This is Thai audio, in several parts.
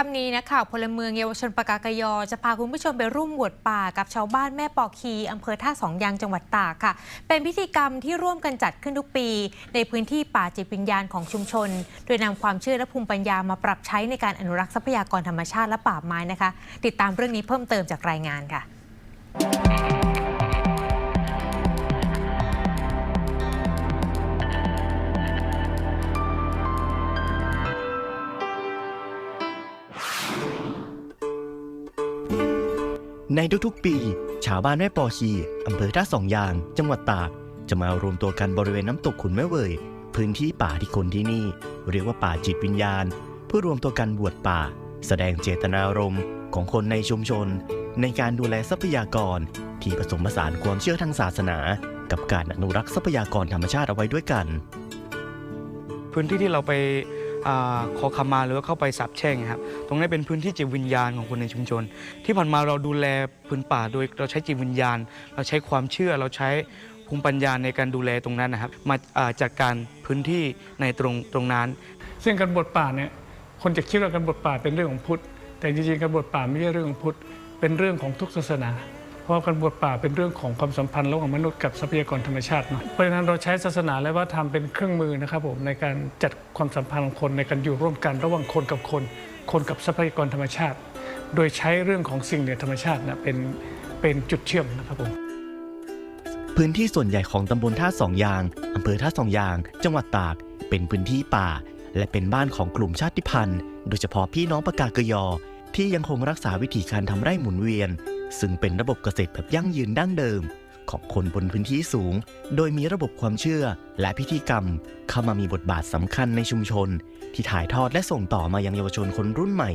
คำนี้นะข่าวพลเมืองเยาวชนปากากยอ จะพาคุณผู้ชมไปร่วมบวชป่ากับชาวบ้านแม่ปอคีอำเภอท่าสองยางจังหวัดตากค่ะ เป็นพิธีกรรมที่ร่วมกันจัดขึ้นทุกปี ในพื้นที่ป่าจิตวิญญาณของชุมชน โดยนำความเชื่อและภูมิปัญญามาปรับใช้ในการอนุรักษ์ทรัพยากรธรรมชาติและป่าไม้นะคะ ติดตามเรื่องนี้เพิ่มเติมจากรายงานค่ะ ในทุกๆปี ชาวบ้านแม่ปอชีอำเภอท่าสองยาง จังหวัดตาก จะมารวมตัวกันบริเวณน้ำตกขุนแม่เวยพื้นที่ป่าที่คนที่นี่ เรียกว่าป่าจิตวิญญาณ เพื่อรวมตัวกันบวชป่า แสดงเจตนารมณ์ของคนในชุมชน ในการดูแลทรัพยากร ที่ผสมผสานความเชื่อทางศาสนา กับการอนุรักษ์ทรัพยากรธรรมชาติเอาไว้ด้วยกัน พื้นที่ที่เราไป อขอขมาหรือว่าเข้าไปสาบแช่งครับ ตรงนี้เป็นพื้นที่จิตวิญญาณของคนในชุมชน ที่ผ่านมาเราดูแลพื้นป่าโดยเราใช้จิตวิญญาณ เราใช้ความเชื่อเราใช้ภูมิปัญญาในการดูแลตรงนั้นนะครับ มาาจากการพื้นที่ในตรงตรงนั้น ซึ่งการบวชป่าเนี่ยคนจะคิดว่าการบวชป่าเป็นเรื่องของพุทธ แต่จริงๆการบวชป่าไม่ใช่เรื่องของพุทธ เป็นเรื่องของทุกศาสนา เพราะการบวชป่าเป็นเรื่องของความสัมพันธ์ระหว่างมนุษย์กับทรัพยากรธรรมชาติเนาะเพราะฉะนั้นเราใช้ศาสนาและว่าทำเป็นเครื่องมือนะครับผมในการจัดความสัมพันธ์ของคนในการอยู่ร่วมกันระหว่างคนกับคน คนกับทรัพยากรธรรมชาติ โดยใช้เรื่องของสิ่งเหนือธรรมชาตินะเป็นเป็นจุดเชื่อมนะครับผมพื้นที่ส่วนใหญ่ของตำบลท่าสองยางอำเภอท่าสองยาง จังหวัดตาก เป็นพื้นที่ป่า และเป็นบ้านของกลุ่มชาติพันธุ์ โดยเฉพาะพี่น้องปากากยอ ที่ยังคงรักษาวิถีการทำไร่หมุนเวียน ซึ่งเป็นระบบเกษตรแบบยั่งยืนดั้งเดิม ของคนบนพื้นที่สูง โดยมีระบบความเชื่อและพิธีกรรม เข้ามามีบทบาทสำคัญในชุมชน ที่ถ่ายทอดและส่งต่อมายังเยาวชนคนรุ่นใหม่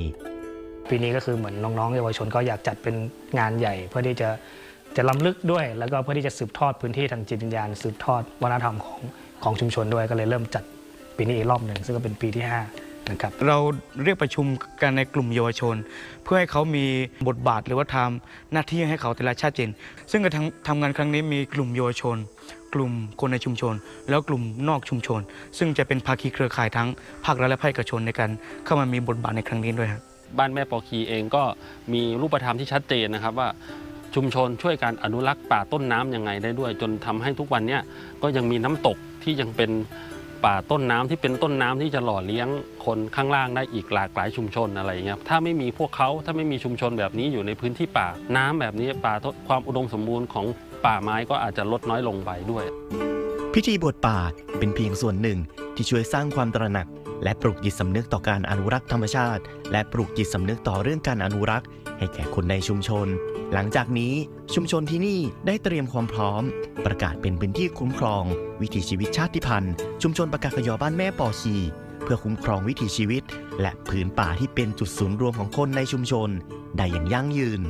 ปีนี้ก็คือเหมือนน้องๆเยาวชนก็อยากจัดเป็นงานใหญ่ เพื่อที่จะจะล้ำลึกด้วย แล้วก็เพื่อที่จะสืบทอดพื้นที่ทางจิตวิญญาณ สืบทอดวัฒนธรรมของของชุมชนด้วยก็เลยเริ่มจัดปีนี้อีกรอบหนึ่งซึ่งก็เป็นปีที่ห้า นะครับเราเรียกประชุมกันในกลุ่มเยาวชน เพื่อให้เขามีบทบาทหรือว่าทำหน้าที่ให้เขาแต่ละชาติเจน ซึ่งการทำทำงานครั้งนี้มีกลุ่มเยาวชน กลุ่มคนในชุมชน แล้วกลุ่มนอกชุมชน ซึ่งจะเป็นภาคีเครือข่ายทั้งภาครัฐและภาคเอกชนในการเข้ามามีบทบาทในครั้งนี้ด้วยครับบ้านแม่ปอคีเองก็มีรูปธรรมที่ชัดเจนนะครับว่าชุมชนช่วยการอนุรักษ์ป่าต้นน้ำยังไงได้ด้วย จนทำให้ทุกวันนี้ก็ยังมีน้ำตกที่ยังเป็น ป่าต้นน้ำที่เป็นต้นน้ำที่จะหล่อเลี้ยงคนข้างล่างได้อีกหลากหลายชุมชนอะไรเงี้ยถ้าไม่มีพวกเขาถ้าไม่มีชุมชนแบบนี้อยู่ในพื้นที่ป่า น้ำแบบนี้ป่าความอุดมสมบูรณ์ของป่าไม้ก็อาจจะลดน้อยลงไปด้วย พิธีบวชป่าเป็นเพียงส่วนหนึ่งที่ช่วยสร้างความตระหนัก และปลุกจิตสำนึกต่อการอนุรักษ์ธรรมชาติ และปลุกจิตสำนึกต่อเรื่องการอนุรักษ์ ให้แก่คนในชุมชน หลังจากนี้ชุมชนที่นี่ได้เตรียมความพร้อม ประกาศเป็นพื้นที่คุ้มครอง วิถีชีวิตชาติพันธุ์ ชุมชนปากากยอบ้านแม่ปอชีเพื่อคุ้มครองวิถีชีวิต และผืนป่าที่เป็นจุดศูนย์รวมของคนในชุมชน ได้อย่างยั่งยืน